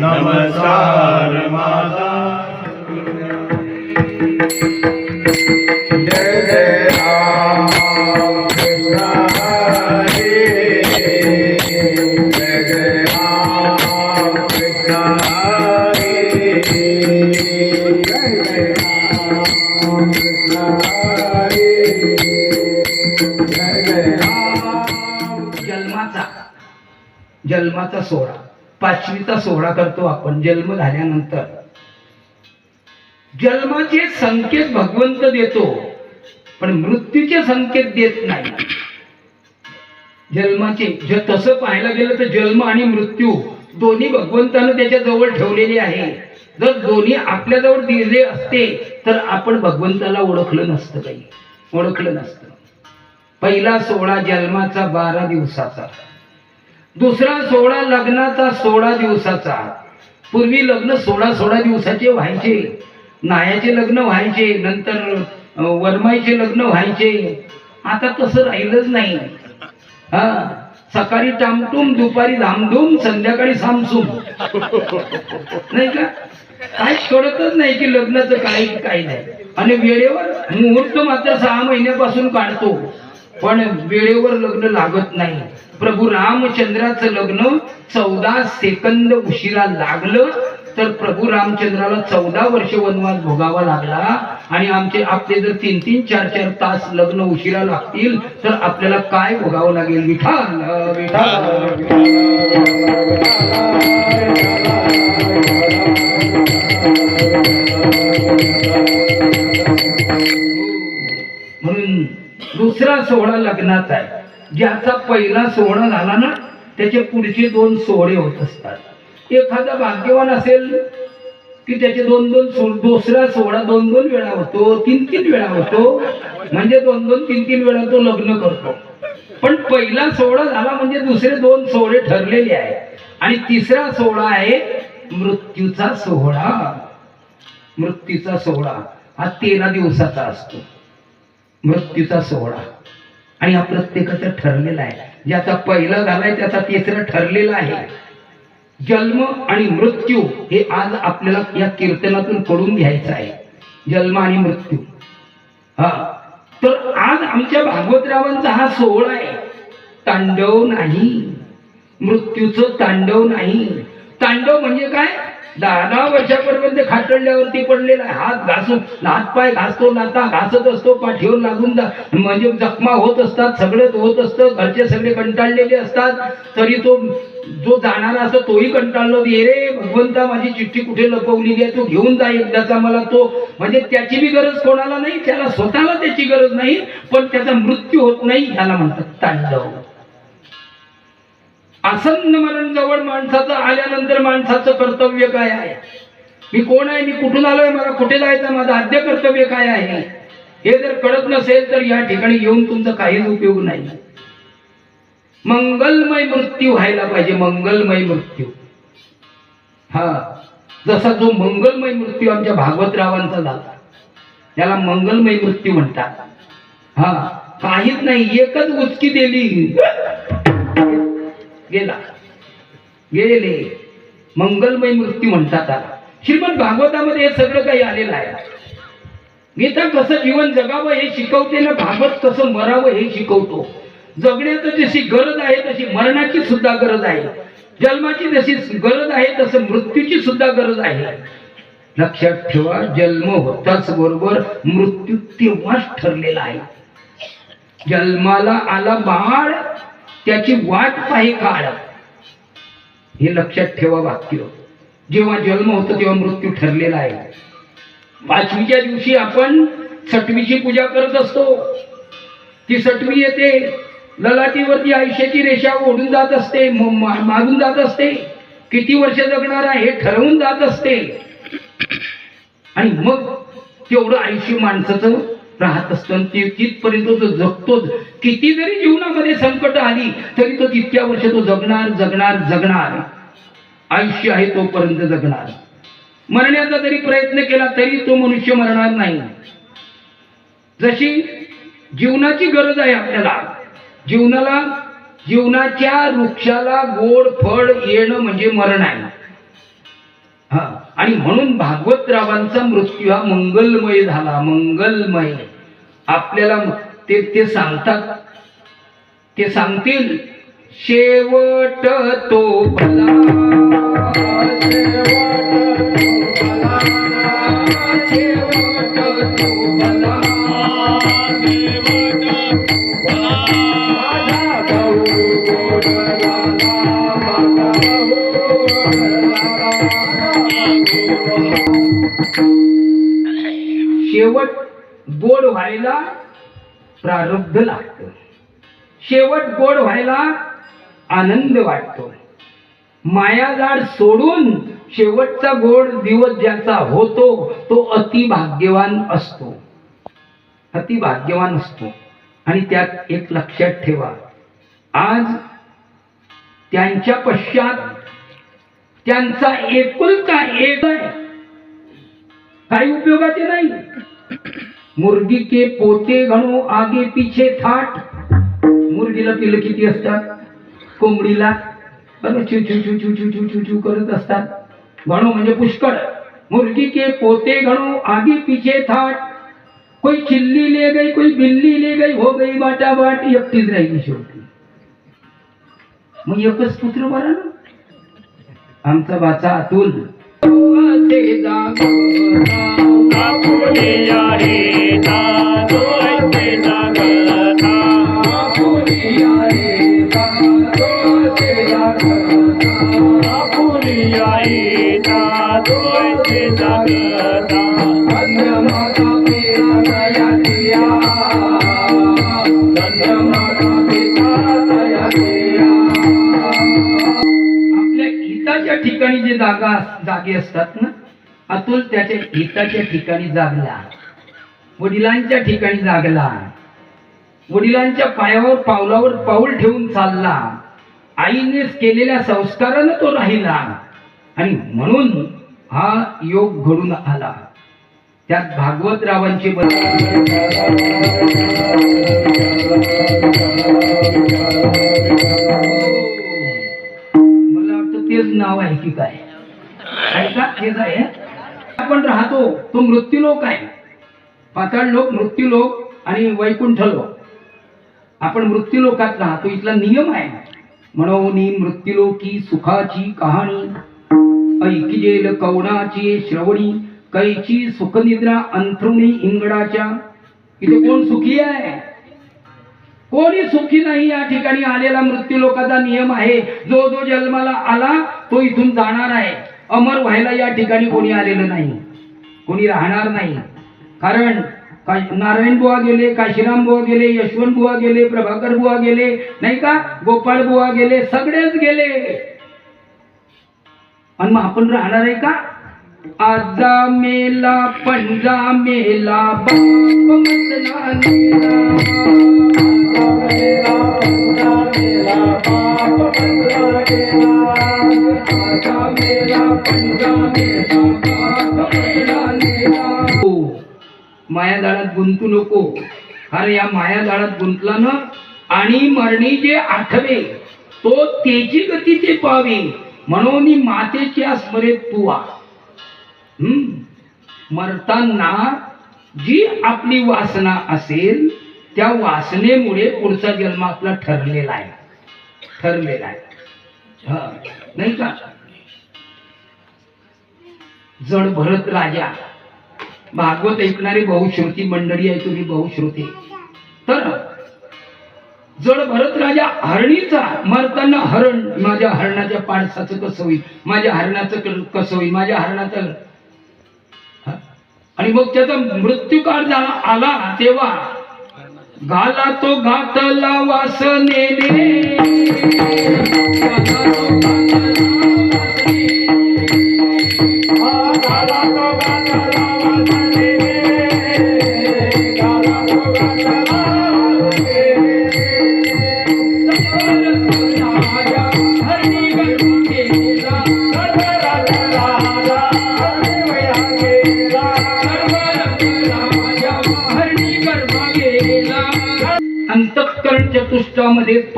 नमस्कार माझा जन्माचा सोहळा. पाचवीचा सोहळा करतो आपण जन्म झाल्यानंतर. जन्माचे संकेत भगवंत देतो पण मृत्यूचे संकेत देत नाही. जन्माचे ज तसं पाहायला गेलं तर जन्म आणि मृत्यू दोन्ही भगवंतानं त्याच्याजवळ ठेवलेले आहे. जर दोन्ही आपल्या जवळ दिले असते तर आपण भगवंताला ओळखलं नसतं काही. ओळखलं नसतं. पहिला सोहळा जन्माचा बारा दिवसाचा. दुसरा सोहळा लग्नाचा सोळा दिवसाचा. पूर्वी लग्न सोळा सोळा दिवसाचे व्हायचे. नायाचे लग्न व्हायचे नंतर वरमाईचे लग्न व्हायचे. आता तसं राहिलंच नाही. हा सकाळी टामटूम दुपारी धामधूम संध्याकाळी सामसूम. नाही का? काहीच कळतच नाही की लग्नाचं काही काही नाही. आणि वेळेवर मुहूर्त मात्र सहा महिन्यापासून काढतो. पण वेळेवर लग्न लागत नाही. प्रभू रामचंद्राचं लग्न चौदा सेकंद उशिरा लागलं तर प्रभू रामचंद्राला चौदा वर्ष वनवास भोगावा लागला. आणि आमचे आपले जर तीन तीन चार चार तास लग्न उशिरा लागतील तर आपल्याला काय भोगावं लागेल? विठाल विठाल दुसरा सोहळा लग्नाचा आहे. ज्याचा पहिला सोहळा झाला ना त्याचे पुढचे दोन सोहळे होत असतात. एखादा भाग्यवान असेल की त्याचे दोन दोन सो दुसरा सोहळा दोन दोन वेळा होतो तीन तीन वेळा होतो म्हणजे दोन दोन तीन तीन वेळा तो लग्न करतो. पण पहिला सोहळा झाला म्हणजे दुसरे दोन सोहळे ठरलेले आहे आणि तिसरा सोहळा आहे मृत्यूचा सोहळा. मृत्यूचा सोहळा हा तेरा दिवसाचा असतो. मृत्यूचा सोहळा. आणि हा प्रत्येकाचा ठरलेला आहे. ज्याचा पहिला झालाय त्याचा तिसरा ठरलेला आहे. जन्म आणि मृत्यू हे आज आपल्याला या कीर्तनातून कळून घ्यायचं आहे. जन्म आणि मृत्यू. हा. तर आज आमच्या भागवतरावांचा हा सोहळा आहे. तांडव नाही. मृत्यूचं तांडव नाही. तांडव म्हणजे काय? दहा दहा वर्षापर्यंत खाटडल्यावरती पडलेला आहे. हात घासून हात पाय घासतो नाता घासत असतो पाठीवर लागून जा. म्हणजे जखमा होत असतात सगळंच होत असतं घरचे सगळे कंटाळलेले असतात. तरी तो जो जाणारा असतो तोही कंटाळलो. ये रे भगवंता माझी चिठ्ठी कुठे लपवलेली आहे? तू घेऊन जा एकदाचा मला तो. म्हणजे त्याची बी गरज कोणाला नाही त्याला स्वतःला त्याची गरज नाही पण त्याचा मृत्यू होत नाही याला म्हणतात तांडव. आसन्न मरण जवळ माणसाचं आल्यानंतर माणसाचं कर्तव्य काय आहे? मी कोण आहे? मी कुठून आलोय? मला कुठे जायचं? माझं आद्य कर्तव्य काय आहे? हे जर कळत नसेल तर या ठिकाणी येऊन तुमचा काहीच उपयोग नाही. मंगलमय मृत्यू व्हायला पाहिजे. मंगलमय मृत्यू. हा. जसा जो मंगलमय मृत्यू आमच्या भागवतरावांचा झाला त्याला मंगलमय मृत्यू म्हणतात. हा. काहीच नाही. एकच उचकी दिली. गेला. गेले. मंगलमय मृत्यू म्हणतात त्याला. श्रीमद भागवतामध्ये हे सगळं काही आलेलं आहे. गीता कसं जीवन जगावं हे शिकवते ना भागवत कसं मरावं हे शिकवतो. जगण्याचं जशी गरज आहे तशी मरणाची सुद्धा गरज आहे. जन्माची जशी गरज आहे तसं मृत्यूची सुद्धा गरज आहे. लक्षात ठेवा जन्म होताच बरोबर मृत्यू तेव्हाच ठरलेला आहे. जन्माला आला बाळ त्याची वाट पाही काळ हे लक्षात ठेवा वाक्य. जेव्हा जन्म होतो तेव्हा मृत्यू ठरलेला आहे. पाचवीच्या दिवशी आपण सटवीची पूजा करत असतो. ती सटवी येते. ललाटीवरती आयुष्याची रेषा ओढून जात असते. मारून मागून जात असते. किती वर्ष जगणार आहे हे ठरवून जात असते. आणि मग तेवढं आयुष्य माणसाचं राहत असतं. आणि ते तिथपर्यंत तो जगतोच किती जरी जीवनामध्ये संकट आली तरी तो तितक्या वर्ष तो जगणार जगणार जगणार. आयुष्य आहे तोपर्यंत जगणार. मरण्याचा जरी प्रयत्न केला तरी तो मनुष्य मरणार नाही. जशी जीवनाची गरज आहे आपल्याला जीवनाला जीवनाच्या वृक्षाला गोड फळ येणं म्हणजे मरण आहे. हा. आणि म्हणून भागवतरावांचा मृत्यू हा मंगलमय झाला. मंगलमय. आपल्याला ते ते सांगतात. ते सांगतील शेवट तो भला व्हायला प्रारब्ध लागत. शेवट गोड व्हायला आनंद वाटतो. मायाजाड सोडून शेवटचा गोड दिवस ज्याचा होतो तो अति भाग्यवान असतो. अति भाग्यवान असतो. आणि त्यात एक लक्षात ठेवा. आज त्यांच्या पश्चात त्यांचा एकुलता एक आहे. काही उपयोगाचे नाही. मुर्गी के पोते घणो आगे पिछे थाट. मुर्गीला पिलं किती असतात? कोंबडीला. चिव चू चू चू चू चू करत असतात. घणो म्हणजे पुष्कळ. मुर्गी के पोते घणो आगे पीछे थाट. कोई चिल्ली ले गई कोई बिल्ली ले गई हो गई बाटा बाट एकटीच राहिली शेवटी. मग एकच पुत्र बरा ना? आमचा वाचा अतुल. ठिकाणी जे जागा जागे असतात ना अतुल त्याच्या हिताच्या ठिकाणी जागला. वडिलांच्या ठिकाणी जागला. वडिलांच्या पायावर पावलावर पाऊल ठेवून चालला. आईने केलेल्या संस्कारानं तो राहिला. आणि म्हणून हा योग घडून आला. त्यात भागवतरावांचे मला वाटतं तेच नाव आहे की काय? ऐका तेच हेच आहे? आपण राहतो तो मृत्यूलोक आहे. पाताळ लोक मृत्यूलोक आणि वैकुंठ लोक आपण मृत्यूलोकात राहतो इथला नियम आहे. म्हणून मृत्यूलोकी सुखाची कहाणी. ऐकिजेल कवणाची श्रवणी. कैची सुखनिद्रा अंथरुणी इंगडाच्या इथे कोण सुखी आहे? कोणी सुखी नाही या ठिकाणी आलेला मृत्यू लोकाचा नियम आहे. जो जो जन्माला आला तो इथून जाणार आहे. अमर व्हायला या ठिकाणी कोणी आलेलं नाही. कोणी राहणार नाही. कारण नारायण बुवा गेले काशीराम बुवा गेले यशवंत बुवा गेले प्रभाकर बुवा गेले नाही का? गोपाळ बुवा गेले सगळेच गेले. आणि मग आपण राहणार आहे का? आजा मेला पंजा मेला. माया जाळात गुंतू नको. अरे या माया जाळात गुंतला ना आणि मरणी जे आठवे तो तेजी गती ते पावे. म्हणून मातेच्या स्मरेत तू हम्म? मरताना जी आपली वासना असेल त्या वासनेमुळे पुढचा जन्म आपला ठरलेला आहे. ठरलेला आहे. नाही का? जड भरत राजा. भागवत ऐकणारी बहुश्रुती मंडळी आहे तुम्ही बहुश्रुती तर जड भरत राजा हरणीचा मरताना हरण माझ्या हरणाच्या पाडसाचं कसं होईल? माझ्या हरणाचं कसं होईल? माझ्या हरणाचं आणि मग त्याचा मृत्यू काळ झाला आला तेव्हा गाला तो घातला वासने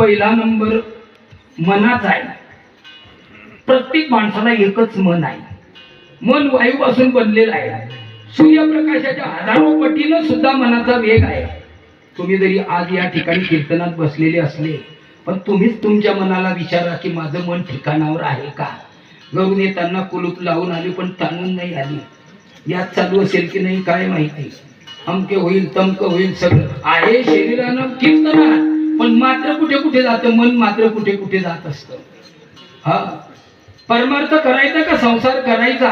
पहिला नंबर मनाचा आहे. प्रत्येक माणसाला एकच मन आहे. मन वायूपासून बनलेलं आहे. सूर्यप्रकाशाच्या हजारो पटीनं सुद्धा मनाचा वेग आहे. तुम्ही जरी आज या ठिकाणी कीर्तनात बसलेले असले पण तुम्हीच तुमच्या मनाला विचारा की माझं मन ठिकाणावर आहे का? घरून येताना कुलूप लावून आली पण ताणून नाही आली. यात चालू असेल की नाही काय माहिती? अमके होईल तमक होईल सगळं. आहे शरीरानं कीर्तनात. पण मात्र कुठे कुठे जातं? मन मात्र कुठे कुठे जात असतं. हा? परमार्थ करायचा का संसार करायचा?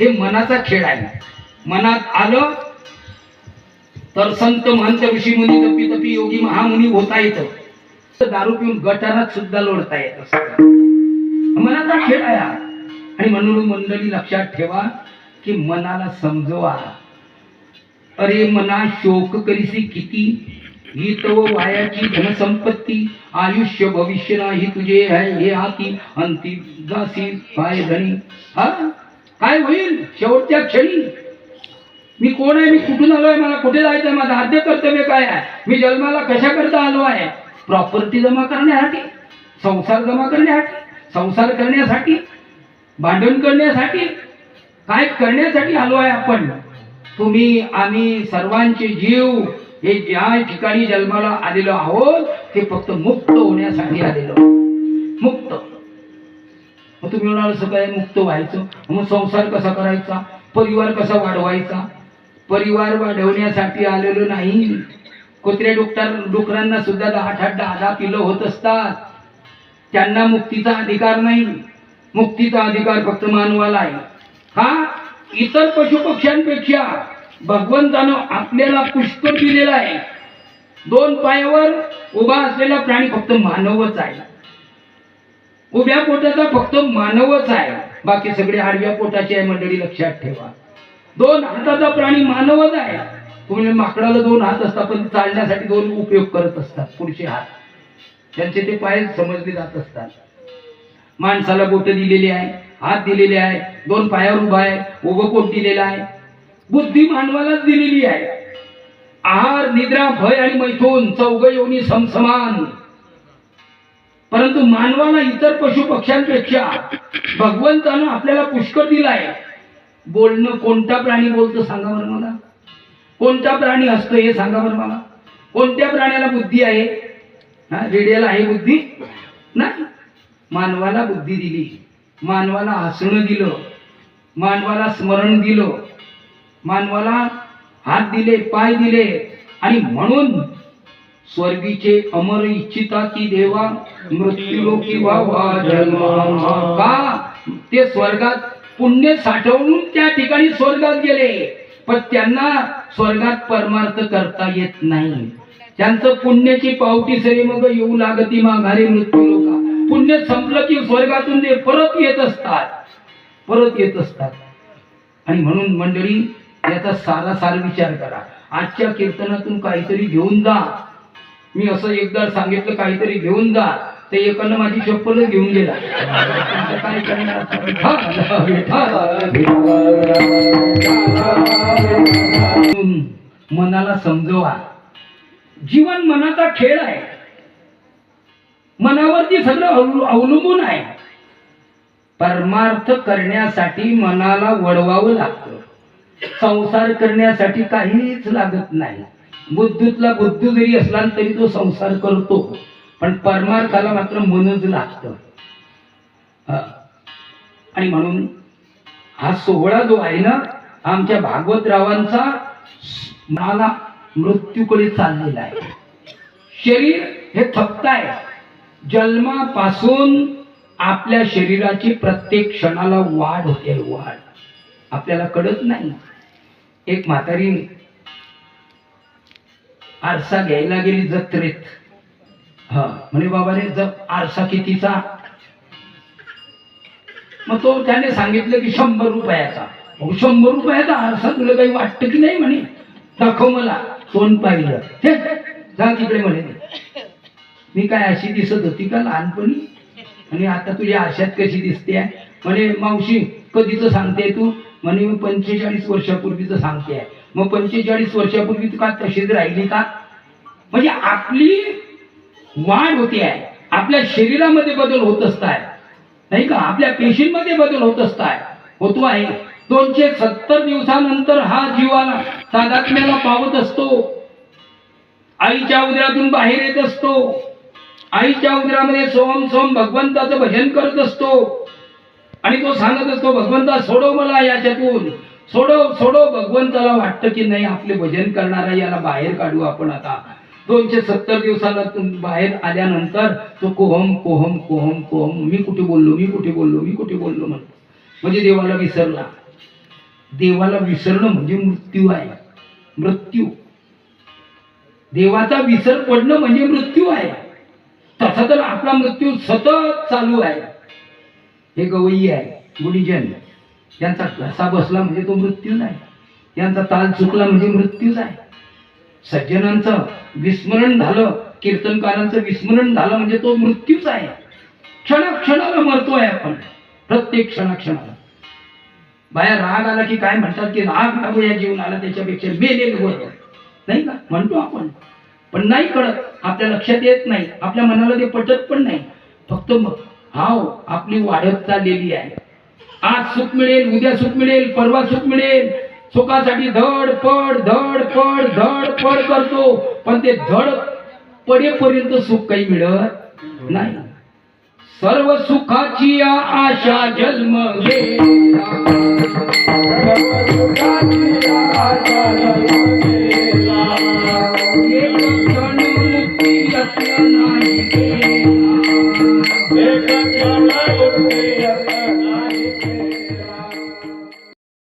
हे मनाचा खेळ आहे. मनात आलं तर संत महंत ऋषी मुनी तपी तपी योगी महामुनी होता येतं तर दारू पिऊन गटारात सुद्धा लोडता येत असतं. मनाचा खेळ आहे आणि म्हणून मंडळी लक्षात ठेवा की मनाला समजवा. अरे मना शोक करीसी किती? ही तव वायाची धनसंपत्ती आयुष्य भविष्य नाही तुझे आहे हे हाती अंतिम जासी पाय धनी. हा? काय होईल? शेवटच्या क्षणी. मी कोण आहे? मी कुठून आलोय मला कुठे जायचं आहे? माझं आद्य कर्तव्य काय आहे? मी जन्माला कशा करता आलो आहे? प्रॉपर्टी जमा करण्यासाठी संसार जमा करण्यासाठी संसार करण्यासाठी भांडण करण्यासाठी काय करण्यासाठी आलो आहे आपण? तुम्ही आम्ही सर्वांचे जीव हे ज्या ठिकाणी जन्माला आलेलो आहोत ते फक्त मुक्त होण्यासाठी आलेलो मुक्त. मग तुम्ही म्हणाल असं मुक्त व्हायचं. मग संसार कसा करायचा? परिवार कसा वाढवायचा? परिवार वाढवण्यासाठी आलेलो नाही. कुत्र्या डोक्टर डुकरांना सुद्धा दहा आठ दहा दहा पिलं होत असतात. त्यांना मुक्तीचा अधिकार नाही. मुक्तीचा अधिकार फक्त मानवाला आहे. हा इतर पशुपक्ष्यांपेक्षा भगवंतानं आपल्याला पुष्कळ दिलेला आहे. दोन पायावर उभा असलेला प्राणी फक्त मानवच आहे. उभ्या पोटाचा फक्त मानवच आहे. बाकी सगळे आडव्या पोटाचे आहे मंडळी लक्षात ठेवा. दोन हाताचा प्राणी मानवच आहे. तुम्ही माकडाला दोन हात असतात पण चालण्यासाठी दोन उपयोग करत असतात. पुढचे हात. त्यांचे ते पाय समजले जात असतात. माणसाला बोट दिलेली आहे हात दिलेले आहे दोन पायावर उभा आहे उभं पोट दिलेलं आहे? बुद्धी मानवालाच दिलेली आहे. आहार निद्रा भय आणि मैथून चौघ योनी समसमान. परंतु मानवाला इतर पशु पक्ष्यांपेक्षा भगवंतानं आपल्याला पुष्कळ दिलाय. बोलणं कोणता प्राणी बोलतो सांगा बरं मला. कोणता प्राणी असतो हे सांगा बरं मला. कोणत्या प्राण्याला बुद्धी आहे? हा रेडियाला आहे बुद्धी? नाही. मानवाला बुद्धी दिली. मानवाला हसणं दिलं. मानवाला स्मरण दिलं. मानवाला हात दिले पाय दिले आणि म्हणून स्वर्गीचे अमर इच्छिता की देवा मृत्यूलोकी व्हावा का? ते स्वर्गात पुण्य साठवून त्या ठिकाणी स्वर्गात गेले. पण त्यांना स्वर्गात परमार्थ करता येत नाही. त्यांचं पुण्याची पावटी सरी मग येऊ लागती माघारी मृत्यू लोका पुण्य संपलं की स्वर्गातून ते परत येत असतात. परत येत असतात. आणि म्हणून मंडळी याचा सारा सार विचार करा. आजच्या कीर्तनातून काहीतरी घेऊन जा. मी असं एकदा सांगितलं काहीतरी घेऊन जा. ते एकानं माझी चप्पल घेऊन गेला. काय करणार? मनाला समजवा. जीवन मनाचा खेळ आहे. मनावरती सगळं अवलंबून आहे. परमार्थ करण्यासाठी मनाला वळवावं लागतं. संसार करण्यासाठी काहीच लागत नाही. बुद्धूतला बुद्धू जरी असला तरी तो संसार करतो. पण परमार्थाला मात्र मनच लागतं. आणि म्हणून हा सोहळा जो आहे ना आमच्या भागवतरावांचा मला मृत्यूकडे चाललेला आहे. शरीर हे थप्त आहे. जन्मापासून आपल्या शरीराची प्रत्येक क्षणाला वाढ होते वाढ. आपल्याला कळत नाही एक म्हातारी आरसा घ्यायला गेली जत्रेत. हा म्हणे बाबा रे जप आरसा कितीचा? मग तो त्याने सांगितलं की शंभर रुपयाचा. शंभर रुपयाचा आरसा तुला काही वाटतं की नाही म्हणे? दाखव मला तोंड पाहिलं. हे, जा तिकडे म्हणे. मी काय अशी दिसत होती का लहानपणी? आणि आता तुझ्या आशात कशी दिसते म्हणे मावशी कधीच सांगते तू? म्हणे मी पंचेचाळीस वर्षापूर्वीच सांगते. मग पंचेचाळीस वर्षापूर्वी तू का तशीच राहिली का? म्हणजे आपली वाढ होते आहे. आपल्या शरीरामध्ये बदल होत असताय. नाही का? आपल्या पेशींमध्ये बदल होत असताय. होतो आहे. दोनशे सत्तर दिवसानंतर हा जीवाला तादात्म्याला पावत असतो. आईच्या उदरातून बाहेर येत असतो. आईच्या उदरामध्ये सोम सोम भगवंताचं भजन करत असतो. आणि तो सांगत असतो भगवंता सोडव मला याच्यातून. सोडव सोडव भगवंताला वाटतं की नाही आपले भजन करणारा याला बाहेर काढू आपण आता. दोनशे सत्तर दिवसाला बाहेर आल्यानंतर तो कोहम कोहम कोहम कोहम मी कुठे बोललो मी कुठे बोललो मी कुठे बोललो? म्हणतो. म्हणजे देवाला विसरला. देवाला विसरणं म्हणजे मृत्यू आहे. मृत्यू. देवाचा विसर पडणं म्हणजे मृत्यू आहे. तसा तर आपला मृत्यू सतत चालू आहे. हे गवई आहे गुढीजन यांचा घसा बसला म्हणजे तो मृत्यूच आहे यांचा ताल चुकला म्हणजे मृत्यूच आहे सज्जनांचं विस्मरण झालं कीर्तनकारांचं विस्मरण झालं म्हणजे तो मृत्यूच आहे. क्षणाक्षणाला मरतोय आपण प्रत्येक क्षणाक्षणाला बाया राग आला की काय म्हणतात की राग लागू या जीवनाला त्याच्यापेक्षा मेलेलं बरं नाही का? म्हणतो आपण. पण नाही कळत. आपल्या लक्षात येत नाही. आपल्या मनाला ते पटत पण नाही. फक्त मग हाव आपली वाढत चाललेली आहे. आज सुख मिळेल उद्या सुख मिळेल परवा सुख मिळेल. सुखासाठी धड पड धड पड धड पड करतो. पण ते धड पडेपर्यंत सुख काही मिळत नाही. सर्व सुखाची आशा जन्म